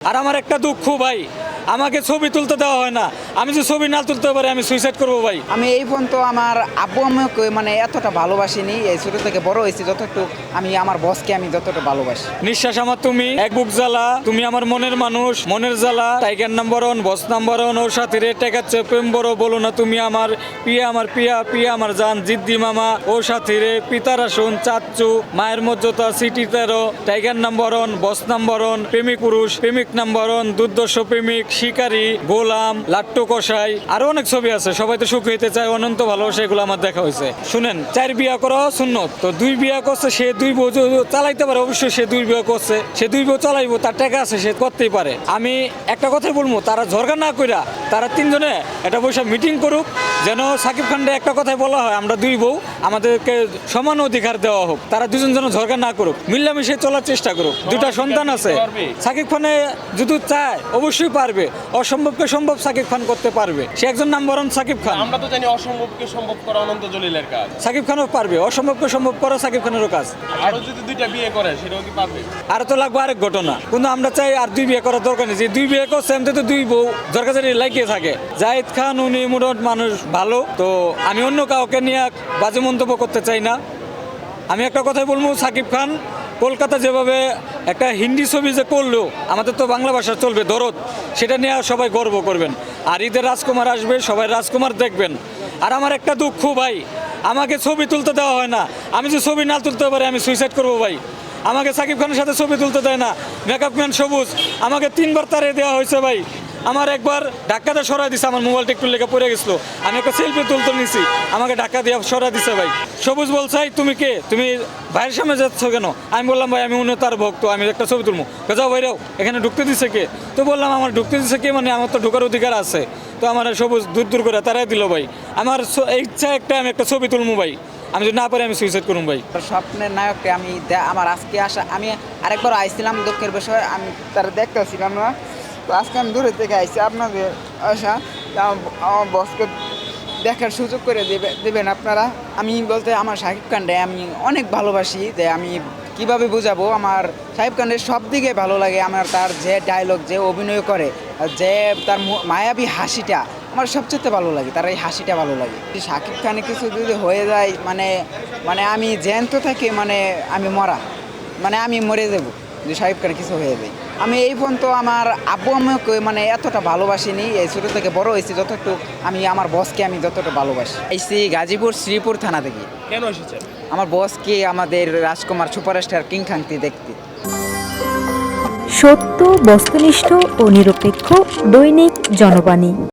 আর আমার একটা দুঃখ ভাই আমাকে ছবি তুলতে দেওয়া হয় না। আমি যে ছবি না তুলতে পারি আমি সুইসাইড করব ভাই। আমি এই পর্যন্ত আমার আব্বু আম্মুকে মানে এতটা ভালোবাসিনি এই ছোট থেকে বড় হয়েছি যতটুকু আমি আমার বসকে আমি যতটা ভালোবাসি। নিঃশ্বাস আমার তুমি এক বুক জ্বালা তুমি আমার মনের মানুষ মনের জ্বালা। Tiger number one boss number one ওর সাথে রে টেকাচ্ছে প্রেম বড় বলো না তুমি আমার পিয়া আমার পিয়া পিয়া আমার জান জিদ্দি মামা। ওর সাথে রে পিতারা শুন চাচ্চু মায়ের মর্যাদা সিটি তেরো। Tiger number one boss number one প্রেমিক পুরুষ প্রেমিক নাম্বার ওয়ান দুর্দর্শ প্রেমিক। শিকারী, গোলাম, লাট্টু কষাই আরও অনেক ছবি আছে। সবাই তো সুখ হইতে চায়, অনন্ত ভালোবাসা এগুলো আমার দেখা হয়েছে। শুনেন, চার বিয়া করা সুন্নত। তো দুই বিয়া করছে, সে দুই বউ চালাইতে পারে, অবশ্যই সে দুই বিয়া করছে। সে দুই বউ চালাইবো, তার টাকা আছে, সে করতেই পারে। আমি একটা কথাই বলব, তারা ঝরগা না কইরা তারা তিনজনে এটা বসে মিটিং করুক, যেন সাকিব খানরে একটা কথাই বলা হয়, আমরা দুই বউ, আমাদেরকে সমান অধিকার দেওয়া হোক। তারা দুজন যেন ঝরগা না করুক মিল্লামিশে চলার চেষ্টা করুক। দুটা সন্তান আছে। সাকিব খানে যদি চায়, অবশ্যই পারবে। অসম্ভবকে সম্ভব সাকিব খান করতে পারবে। সে একজন নাম্বার ওয়ান সাকিব খান। আমরা তো জানি অসম্ভবকে সম্ভব করা অনন্ত জলিলের কাজ। সাকিব খানও পারবে অসম্ভবকে সম্ভব করা সাকিব খানেরও কাজ। আরও যদি দুইটা বিয়ে করে সেটাও কি পারবে? আর তো লাগবে আরেক ঘটনা। কিন্তু আমরা চাই আর দুই বিয়ে করার দরকার নেই। যে দুই বিয়ে করছে এমনি তো দুই বউ দরকার লাগিয়ে থাকে। জাহিদ খান উনি মোটামুটি মানুষ ভালো। তো আমি অন্য কাউকে নিয়ে বাজে মন্তব্য করতে চাই না। আমি একটা কথাই বলব সাকিব খান কলকাতা যেভাবে একটা হিন্দি ছবি যে করল, আমাদের তো বাংলা ভাষা চলবে, দরদ, সেটা নিয়ে সবাই গর্ব করবেন। আর ঈদের রাজকুমার আসবে, সবাই রাজকুমার দেখবেন। আর আমার একটা দুঃখ ভাই, আমাকে ছবি তুলতে দেওয়া হয় না। আমি যে ছবি না তুলতে পারি, আমি সুইসাইড করব ভাই। আমাকে সাকিব খানের সাথে ছবি তুলতে দেয় না। মেকআপ ম্যান সবুজ, আমাকে তিনবার তারে দেওয়া হয়েছে ভাই। আমার একবার ধাক্কাতে সরাই দিছে আমার মোবাইলটা একটু লেগে পড়ে গেছিল। আমি একটা সেলফি তুলতে নিছি আমাকে ধাক্কা দিয়ে সরাই দিছে ভাই। সবুজ বলছে "এই, তুমি কে? তুমি ভাইয়ের সামনে যাচ্ছ কেন? আমি বললাম ভাই আমি উনি তার ভক্ত আমি একটা ছবি তুলবো। "কে যাও ভাইরাও এখানে ঢুকতে দিছে কে? তো বললাম আমার ঢুকতে দিছে কে? মানে আমার তো ঢোকার অধিকার আছে। তো আমার সবুজ দূর দূর করে তারাই দিল ভাই। আমার ইচ্ছা একটা আমি একটা ছবি তুলবো ভাই। আমি যদি না পারি আমি সুইসাইড করুন ভাই। স্বপ্নের নায়ককে আমি আমার আজকে আসা আমি আরেকবার আইছিলাম দুঃখের বিষয়ে আমি তারা দেখতেছিলাম না। তো আজকে আমি দূরে থেকে আইছি, আপনাদের তো আমার- বসকে দেখার সুযোগ করে দেবে, দেবেন আপনারা। আমি বলতে আমার সাকিব খানরে আমি অনেক ভালোবাসি যে আমি কীভাবে বুঝাবো, আমার সাহেব খানের সব দিকে ভালো লাগে আমার তার যে ডায়লগ যে অভিনয় করে যে তার মায়াবী হাসিটা আমার সবচেয়ে ভালো লাগে, তার এই হাসিটা ভালো লাগে। সাকিব খানে কিছু যদি হয়ে যায় মানে মানে আমি জ্যান্ত থেকে মানে আমি মরা মানে আমি মরে যাব যদি সাকিব খানে কিছু হয়ে যায়। আমি এই পর্যন্ত আমার আব্বু আমাকে মানে এতটা ভালোবাসিনি এই ছোটো থেকে বড় হয়েছি যতটুকু আমি আমার বসকে আমি যতটা ভালোবাসি। এসেছি গাজীপুর শ্রীপুর থানা থেকে। কেন এসেছেন? আমার বসকে আমাদের রাজকুমার সুপারস্টার কিং খাংতি দেখতে। সত্য বস্তুনিষ্ঠ ও নিরপেক্ষ দৈনিক জনবাণী।